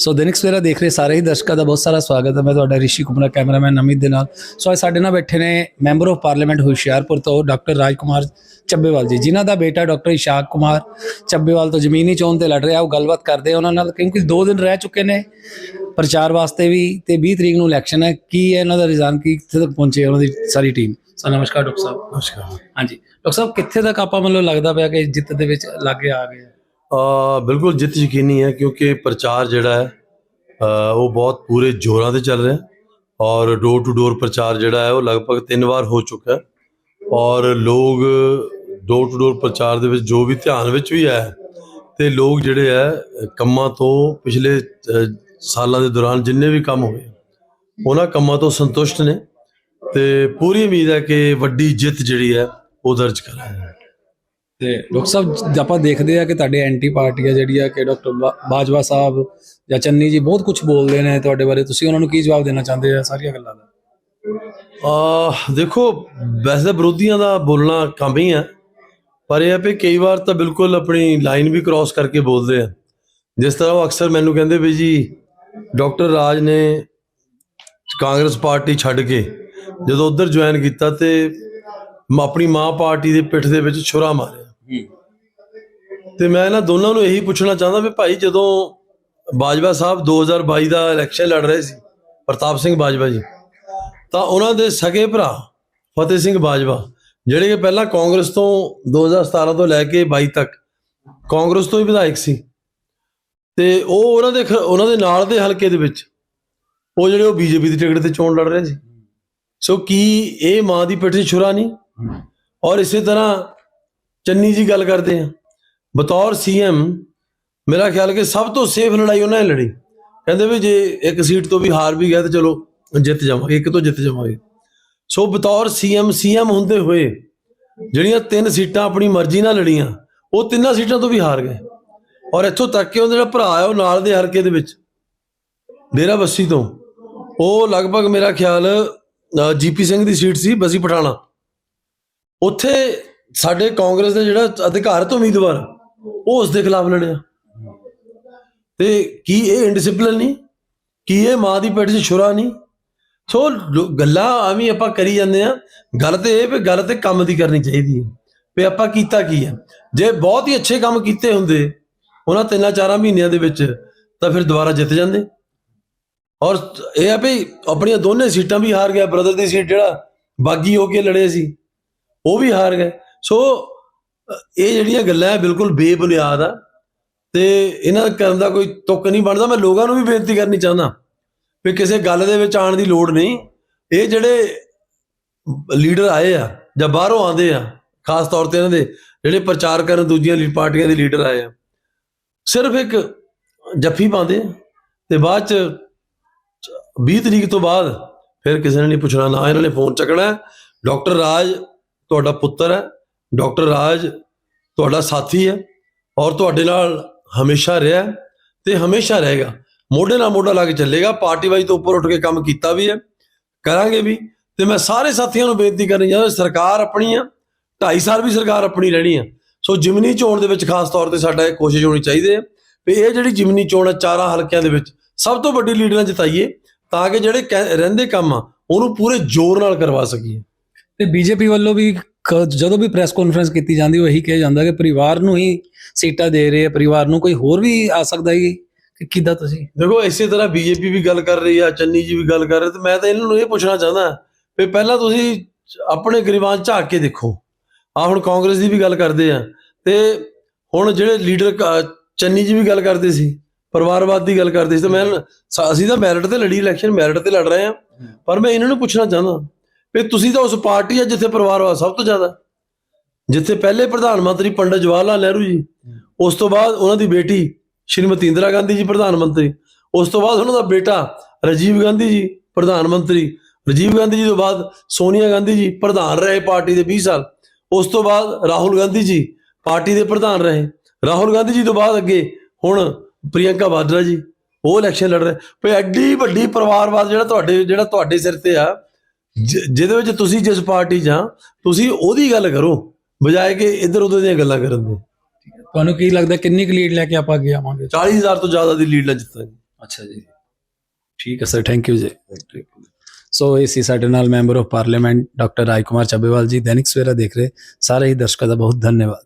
ਸੋ ਦਿਨਿਕ ਸਵੇਰਾ ਦੇਖ ਰਹੇ ਸਾਰੇ ਹੀ ਦਰਸ਼ਕਾਂ ਦਾ ਬਹੁਤ ਸਾਰਾ ਸਵਾਗਤ ਹੈ ਮੈਂ ਤੁਹਾਡਾ ਰਿਸ਼ੀ ਕੁਮਾਰ ਕੈਮਰਾਮੈਨ ਅਮਿਤ ਦੇ ਨਾਲ ਸੋ ਅੱਜ ਸਾਡੇ ਨਾਲ ਬੈਠੇ ਨੇ ਮੈਂਬਰ ਆਫ ਪਾਰਲੀਮੈਂਟ ਹੁਸ਼ਿਆਰਪੁਰ ਤੋਂ ਡਾਕਟਰ ਰਾਜ ਕੁਮਾਰ ਚੱਬੇਵਾਲ ਜੀ ਜਿਨ੍ਹਾਂ ਦਾ ਬੇਟਾ ਡਾਕਟਰ ਇਸ਼ਾਕ ਕੁਮਾਰ ਚੱਬੇਵਾਲ ਤੋਂ ਜ਼ਮੀਨੀ ਚੋਣ ਤੇ ਲੜ ਰਿਹਾ ਉਹ ਗੱਲਬਾਤ ਕਰਦੇ ਉਹਨਾਂ ਨਾਲ ਕਿਉਂਕਿ 2 ਦਿਨ ਰਹਿ ਚੁੱਕੇ ਨੇ ਪ੍ਰਚਾਰ ਵਾਸਤੇ ਵੀ ਤੇ 20 ਤਰੀਕ ਨੂੰ ਇਲੈਕਸ਼ਨ ਹੈ ਕੀ ਹੈ ਇਹਨਾਂ ਦਾ ਰਿਜ਼ਾਨ ਕੀ ਕਿੱਥੇ ਤੱਕ ਪਹੁੰਚੇ ਉਹਨਾਂ ਦੀ ਸਾਰੀ ਟੀਮ ਸੋ ਨਮਸਕਾਰ ਡਾਕਟਰ ਸਾਹਿਬ ਨਮਸਕਾਰ ਹਾਂਜੀ ਡਾਕਟਰ ਸਾਹਿਬ ਕਿੱਥੇ ਤੱਕ ਆਪਾਂ ਮਤਲਬ ਲੱਗਦਾ ਪਿਆ ਕਿ ਜਿੱਤ ਦੇ ਵਿੱਚ ਲਾਗੇ ਆ ਗਏ ਬਿਲਕੁਲ ਜਿੱਤ ਯਕੀਨੀ ਹੈ ਕਿਉਂਕਿ ਪ੍ਰਚਾਰ ਜਿਹੜਾ ਹੈ ਉਹ ਬਹੁਤ ਪੂਰੇ ਜ਼ੋਰਾਂ ਤੇ ਚੱਲ ਰਿਹਾ ਔਰ ਡੋਰ ਟੂ ਡੋਰ ਪ੍ਰਚਾਰ ਜਿਹੜਾ ਹੈ ਉਹ ਲਗਭਗ ਤਿੰਨ ਵਾਰ ਹੋ ਚੁੱਕਾ ਹੈ ਔਰ ਲੋਕ ਡੋਰ ਟੂ ਡੋਰ ਪ੍ਰਚਾਰ ਦੇ ਵਿੱਚ ਜੋ ਵੀ ਧਿਆਨ ਵਿੱਚ ਵੀ ਆਇਆ ਹੈ, ਤੇ ਲੋਕ ਜਿਹੜੇ ਹੈ ਕੰਮਾਂ ਤੋਂ ਪਿਛਲੇ ਸਾਲਾਂ ਦੇ ਦੌਰਾਨ ਜਿੰਨੇ ਵੀ ਕੰਮ ਹੋਏ ਉਹਨਾਂ ਕੰਮਾਂ ਤੋਂ ਸੰਤੁਸ਼ਟ ਨੇ ਤੇ ਪੂਰੀ ਉਮੀਦ ਹੈ ਕਿ ਵੱਡੀ ਜਿੱਤ ਜਿਹੜੀ ਹੈ ਉਹ ਦਰਜ ਕਰਾਂਗੇ। ਤੇ ਡਾਕਟਰ ਸਾਹਿਬ ਆਪਾਂ ਦੇਖਦੇ ਆ ਕਿ ਤੁਹਾਡੇ ਐਂਟੀ ਪਾਰਟੀ ਆ ਜਿਹੜੀ ਆ ਕਿ ਡਾਕਟਰ ਬਾਜਵਾ ਸਾਹਿਬ ਜਾਂ ਚੰਨੀ ਜੀ ਬਹੁਤ ਕੁਝ ਬੋਲਦੇ ਨੇ ਤੁਹਾਡੇ ਬਾਰੇ, ਤੁਸੀਂ ਉਹਨਾਂ ਨੂੰ ਕੀ ਜਵਾਬ ਦੇਣਾ ਚਾਹੁੰਦੇ ਆ ਸਾਰੀਆਂ ਗੱਲਾਂ ਦਾ? ਆ, ਦੇਖੋ, ਵੈਸੇ ਤਾਂ ਵਿਰੋਧੀਆਂ ਦਾ ਬੋਲਣਾ ਕੰਮ ਹੀ ਹੈ ਪਰ ਇਹ ਹੈ ਵੀ ਕਈ ਵਾਰ ਤਾਂ ਬਿਲਕੁਲ ਆਪਣੀ ਲਾਈਨ ਵੀ ਕ੍ਰਾਸ ਕਰਕੇ ਬੋਲਦੇ ਆ। ਜਿਸ ਤਰ੍ਹਾਂ ਉਹ ਅਕਸਰ ਮੈਨੂੰ ਕਹਿੰਦੇ ਵੀ ਜੀ, ਡਾਕਟਰ ਰਾਜ ਨੇ ਕਾਂਗਰਸ ਪਾਰਟੀ ਛੱਡ ਕੇ ਜਦੋਂ ਉਧਰ ਜੁਆਇਨ ਕੀਤਾ ਤੇ ਆਪਣੀ ਮਾਂ ਪਾਰਟੀ ਦੇ ਪਿੱਠ ਦੇ ਵਿੱਚ ਛੁਰਾ ਮਾਰਿਆ। ਤੇ ਮੈਂ ਇਹਨਾਂ ਦੋਨਾਂ ਨੂੰ ਇਹੀ ਪੁੱਛਣਾ ਚਾਹੁੰਦਾ ਵੀ ਭਾਈ ਜਦੋਂ ਬਾਜਵਾ ਸਾਹਿਬ 2022 ਦਾ ਇਲੈਕਸ਼ਨ ਲੜ ਰਹੇ ਸੀ ਪ੍ਰਤਾਪ ਸਿੰਘ ਬਾਜਵਾ ਜੀ ਤਾਂ ਉਹਨਾਂ ਦੇ ਸਗੇ ਭਰਾ ਫਤਿਹ ਸਿੰਘ ਬਾਜਵਾ ਜਿਹੜੇ ਕਿ ਪਹਿਲਾਂ ਕਾਂਗਰਸ ਤੋਂ 2017 ਤੋਂ ਲੈ ਕੇ 22 ਤੱਕ ਕਾਂਗਰਸ ਤੋਂ ਹੀ ਵਿਧਾਇਕ ਸੀ ਤੇ ਉਹ ਉਹਨਾਂ ਦੇ ਉਹਨਾਂ ਦੇ ਨਾਲ ਦੇ ਹਲਕੇ ਦੇ ਵਿੱਚ ਉਹ ਜਿਹੜੇ ਉਹ ਬੀਜੇਪੀ ਦੀ ਟਿਕਟ ਤੇ ਚੋਣ ਲੜ ਰਹੇ ਸੀ। ਸੋ ਕੀ ਇਹ ਮਾਂ ਦੀ ਪਿੱਠ ਛੁਰਾ ਨਹੀਂ? ਔਰ ਇਸੇ ਤਰ੍ਹਾਂ ਚੰਨੀ ਜੀ ਗੱਲ ਕਰਦੇ ਆ। ਬਤੌਰ ਸੀਐਮ ਮੇਰਾ ਖਿਆਲ ਕਿ ਸਭ ਤੋਂ ਸੇਫ ਲੜਾਈ ਉਹਨਾਂ ਨੇ ਲੜੀ। ਕਹਿੰਦੇ ਵੀ ਜੇ ਇੱਕ ਸੀਟ ਤੋਂ ਵੀ ਹਾਰ ਵੀ ਗਿਆ ਤਾਂ ਚਲੋ ਜਿੱਤ ਜਾਵਾਂਗੇ, ਇੱਕ ਤੋਂ ਜਿੱਤ ਜਾਵਾਂਗੇ। ਸੋ ਬਤੌਰ ਸੀਐਮ ਸੀਐਮ ਹੁੰਦੇ ਹੋਏ ਜਿਹੜੀਆਂ ਤਿੰਨ ਸੀਟਾਂ ਆਪਣੀ ਮਰਜ਼ੀ ਨਾਲ ਲੜੀਆਂ, ਉਹ ਤਿੰਨਾਂ ਸੀਟਾਂ ਤੋਂ ਵੀ ਹਾਰ ਗਏ। ਔਰ ਇੱਥੋਂ ਤੱਕ ਕਿ ਉਹਦਾ ਜਿਹੜਾ ਭਰਾ ਆ ਉਹ ਨਾਲ ਦੇ ਹਲਕੇ ਦੇ ਵਿੱਚ, ਡੇਰਾ ਬੱਸੀ ਤੋਂ, ਉਹ ਲਗਭਗ ਮੇਰਾ ਖਿਆਲ ਜੀਪੀ ਸਿੰਘ ਦੀ ਸੀਟ ਸੀ ਬਸੀ ਪਠਾਣਾ। ਉੱਥੇ ਸਾਡੇ ਕਾਂਗਰਸ ਦੇ ਜਿਹੜਾ ਅਧਿਕਾਰਤ ਉਮੀਦਵਾਰ, ਉਹ ਉਸ ਦੇ ਖਿਲਾਫ ਲੜਿਆ। ਤੇ ਕੀ ਇਹ ਇਨਡਿਸਪਲਿਨ ਨਹੀਂ? ਕੀ ਇਹ ਮਾਂ ਦੀ ਪੇਟ 'ਚ ਛੁਰਾ ਨਹੀਂ? ਸੋ ਗੱਲਾਂ ਆਵੀਂ ਆਪਾਂ ਕਰੀ ਜਾਂਦੇ ਆ। ਗੱਲ ਤੇ ਇਹ ਵੀ ਗੱਲ ਤੇ ਕੰਮ ਦੀ ਕਰਨੀ ਚਾਹੀਦੀ ਹੈ। ਵੀ ਆਪਾਂ ਕੀਤਾ ਕੀ ਹੈ? ਜੇ ਬਹੁਤ ਹੀ ਅੱਛੇ ਕੰਮ ਕੀਤੇ ਹੁੰਦੇ ਉਹਨਾਂ ਤਿੰਨਾਂ ਚਾਰਾਂ ਮਹੀਨਿਆਂ ਦੇ ਵਿੱਚ, ਤਾਂ ਫਿਰ ਦੁਬਾਰਾ ਜਿੱਤ ਜਾਂਦੇ। ਔਰ ਇਹ ਆ ਵੀ ਆਪਣੀਆਂ ਦੋਨੇ ਸੀਟਾਂ ਵੀ ਹਾਰ ਗਿਆ ਬ੍ਰਦਰ ਦੀ ਸੀਟ ਜਿਹੜਾ ਬਾਗੀ ਹੋ ਕੇ ਲੜੇ ਸੀ, ਉਹ ਵੀ ਹਾਰ ਗਏ। ਸੋ ਇਹ ਜਿਹੜੀਆਂ ਗੱਲਾਂ ਬਿਲਕੁਲ ਬੇਬੁਨਿਆਦ ਆ। ਤੇ ਇਹਨਾਂ ਕਰਨ ਦਾ ਕੋਈ ਤੁੱਕ ਨਹੀਂ ਬਣਦਾ। ਮੈਂ ਲੋਕਾਂ ਨੂੰ ਵੀ ਬੇਨਤੀ ਕਰਨੀ ਚਾਹੁੰਦਾ ਵੀ ਕਿਸੇ ਗੱਲ ਦੇ ਵਿੱਚ ਆਉਣ ਦੀ ਲੋੜ ਨਹੀਂ। ਇਹ ਜਿਹੜੇ ਲੀਡਰ ਆਏ ਆ ਜਾਂ ਬਾਹਰੋਂ ਆਉਂਦੇ ਆ, ਖਾਸ ਤੌਰ ਤੇ ਇਹਨਾਂ ਦੇ ਜਿਹੜੇ ਪ੍ਰਚਾਰ ਕਰਨ ਦੂਜੀਆਂ ਪਾਰਟੀਆਂ ਦੇ ਲੀਡਰ ਆਏ ਆ, ਸਿਰਫ ਇੱਕ ਜੱਫੀ ਪਾਉਂਦੇ ਤੇ ਬਾਅਦ ਚ 20 ਤਰੀਕ ਤੋਂ ਬਾਅਦ ਫਿਰ ਕਿਸੇ ਨੇ ਨਹੀਂ ਪੁੱਛਣਾ ਨਾ ਇਹਨਾਂ ਨੇ ਫੋਨ ਚੱਕਣਾ। ਡਾਕਟਰ ਰਾਜ ਤੁਹਾਡਾ ਪੁੱਤਰ ਹੈ। ਡਾਕਟਰ ਰਾਜ ਤੁਹਾਡਾ ਸਾਥੀ ਹੈ ਔਰ ਤੁਹਾਡੇ ਨਾਲ ਹਮੇਸ਼ਾ ਰਿਹਾ ਹੈ ਤੇ ਹਮੇਸ਼ਾ ਰਹੇਗਾ। ਮੋਢੇ ਨਾਲ ਮੋਢਾ ਲਾ ਕੇ ਚੱਲੇਗਾ, ਪਾਰਟੀ ਵਾਈਜ਼ ਤੋਂ ਉੱਪਰ ਉੱਠ ਕੇ ਕੰਮ ਕੀਤਾ ਵੀ ਹੈ, ਕਰਾਂਗੇ ਵੀ। ਤੇ ਮੈਂ ਸਾਰੇ ਸਾਥੀਆਂ ਨੂੰ ਬੇਨਤੀ ਕਰਨੀ ਚਾਹੁੰਦਾ, ਸਰਕਾਰ ਆਪਣੀ ਆ 2.5 ਸਾਲ ਵੀ ਸਰਕਾਰ ਆਪਣੀ ਰਹਿਣੀ ਆ। ਸੋ ਜਿਮਨੀ ਚੋਣ ਦੇ ਵਿੱਚ ਖਾਸ ਤੌਰ ਤੇ ਸਾਡਾ ਇਹ ਕੋਸ਼ਿਸ਼ ਹੋਣੀ ਚਾਹੀਦੀ ਹੈ ਵੀ ਇਹ ਜਿਹੜੀ ਜਿਮਨੀ ਚੋਣ ਹੈ ਚਾਰਾਂ ਹਲਕਿਆਂ ਦੇ ਵਿੱਚ ਸਭ ਤੋਂ ਵੱਡੀ ਲੀਡਰਾਂ ਜਿਤਾਈਏ ਤਾਂ ਕਿ ਜਿਹੜੇ ਕਹਿ- ਰਹਿੰਦੇ ਕੰਮ ਆ, ਉਹਨੂੰ ਪੂਰੇ ਜ਼ੋਰ ਨਾਲ ਕਰਵਾ ਸਕੀਏ। ਤੇ ਬੀਜੇਪੀ ਵੱਲੋਂ ਵੀ ਜਦੋਂ ਵੀ ਪ੍ਰੈਸ ਕਾਨਫਰੰਸ ਕੀਤੀ ਜਾਂਦੀ, ਉਹ ਇਹੀ ਕਿਹਾ ਜਾਂਦਾ ਕਿ ਪਰਿਵਾਰ ਨੂੰ ਹੀ ਸੀਟਾਂ ਦੇ ਰਹੇ ਆ, ਪਰਿਵਾਰ ਨੂੰ ਕੋਈ ਹੋਰ ਵੀ ਆ ਸਕਦਾ ਹੈ ਕਿ ਕਿੱਦਾਂ ਤੁਸੀਂ? ਦੇਖੋ, ਇਸੇ ਤਰ੍ਹਾਂ ਬੀਜੇਪੀ ਵੀ ਗੱਲ ਕਰ ਰਹੀ ਆ, ਚੰਨੀ ਜੀ ਵੀ ਗੱਲ ਕਰ ਰਹੇ ਤੇ ਮੈਂ ਤਾਂ ਇਹਨਾਂ ਨੂੰ ਇਹ ਪੁੱਛਣਾ ਚਾਹੁੰਦਾ ਵੀ ਪਹਿਲਾਂ ਤੁਸੀਂ ਆਪਣੇ ਗਰੀਬਾਂ 'ਚ ਝਾਕ ਕੇ ਦੇਖੋ। ਆ ਹੁਣ ਕਾਂਗਰਸ ਦੀ ਵੀ ਗੱਲ ਕਰਦੇ ਆ, ਤੇ ਹੁਣ ਜਿਹੜੇ ਲੀਡਰ ਚੰਨੀ ਜੀ ਵੀ ਗੱਲ ਕਰਦੇ ਸੀ, ਪਰਿਵਾਰਵਾਦ ਦੀ ਗੱਲ ਕਰਦੇ ਸੀ, ਤੇ ਮੈਂ, ਅਸੀਂ ਤਾਂ ਮੈਰਿਟ ਤੇ ਲੜੀ, ਇਲੈਕਸ਼ਨ ਮੈਰਿਟ ਤੇ ਲੜ ਰਹੇ ਆ, ਪਰ ਮੈਂ ਇਹਨਾਂ ਨੂੰ ਪੁੱਛਣਾ ਚਾਹੁੰਦਾ। ਵੀ ਤੁਸੀਂ ਤਾਂ ਉਸ ਪਾਰਟੀ ਆ ਜਿੱਥੇ ਪਰਿਵਾਰਵਾਦ ਸਭ ਤੋਂ ਜ਼ਿਆਦਾ। ਜਿੱਥੇ ਪਹਿਲੇ ਪ੍ਰਧਾਨ ਮੰਤਰੀ ਪੰਡਤ ਜਵਾਹਰ ਲਾਲ ਨਹਿਰੂ ਜੀ, ਉਸ ਤੋਂ ਬਾਅਦ ਉਹਨਾਂ ਦੀ ਬੇਟੀ ਸ਼੍ਰੀਮਤੀ ਇੰਦਰਾ ਗਾਂਧੀ ਜੀ ਪ੍ਰਧਾਨ ਮੰਤਰੀ, ਉਸ ਤੋਂ ਬਾਅਦ ਉਹਨਾਂ ਦਾ ਬੇਟਾ ਰਾਜੀਵ ਗਾਂਧੀ ਜੀ ਪ੍ਰਧਾਨ ਮੰਤਰੀ, ਰਾਜੀਵ ਗਾਂਧੀ ਜੀ ਤੋਂ ਬਾਅਦ ਸੋਨੀਆ ਗਾਂਧੀ ਜੀ ਪ੍ਰਧਾਨ ਰਹੇ ਪਾਰਟੀ ਦੇ 20 ਸਾਲ, ਉਸ ਤੋਂ ਬਾਅਦ ਰਾਹੁਲ ਗਾਂਧੀ ਜੀ ਪਾਰਟੀ ਦੇ ਪ੍ਰਧਾਨ ਰਹੇ। ਰਾਹੁਲ ਗਾਂਧੀ ਜੀ ਤੋਂ ਬਾਅਦ ਅੱਗੇ ਹੁਣ ਪ੍ਰਿਯੰਕਾ ਵਾਡਰਾ ਜੀ, ਉਹ ਇਲੈਕਸ਼ਨ ਲੜ ਰਹੇ। ਭਈ ਐਡੀ ਵੱਡੀ ਪਰਿਵਾਰਵਾਦ ਜਿਹੜਾ ਤੁਹਾਡੇ ਜਿਹੜਾ ਤੁਹਾਡੇ ਸਿਰ ਤੇ ਆ ਜਿਹਦੇ ਵਿੱਚ ਤੁਸੀਂ ਜਿਸ ਪਾਰਟੀ 'ਚ ਆ ਤੁਸੀਂ ਉਹਦੀ ਗੱਲ ਕਰੋ ਬਜਾਏ ਕਿ ਇੱਧਰ ਉੱਧਰ ਦੀਆਂ ਗੱਲਾਂ ਕਰਨ ਦੇ ਤੁਹਾਨੂੰ ਕੀ ਲੱਗਦਾ ਕਿੰਨੀ ਕੁ ਲੀਡ ਲੈ ਕੇ ਆਪਾਂ ਅੱਗੇ ਆਵਾਂਗੇ? 40000 ਤੋਂ ਜ਼ਿਆਦਾ ਦੀ ਲੀਡ ਨਾਲ ਜਿੱਤਾਂਗੇ। ਅੱਛਾ ਜੀ। ਠੀਕ ਹੈ ਸਰ ਥੈਂਕ ਯੂ ਜੀ। ਸੋ ਇਹ ਸੀ ਸਾਡੇ ਨਾਲ member of parliament doctor Raj Kumar Chabbewal ji Dainik Savera ਦੇਖ ਰਹੇ ਸਾਰੇ ਹੀ ਦਰਸ਼ਕਾਂ ਦਾ ਬਹੁਤ ਧੰਨਵਾਦ।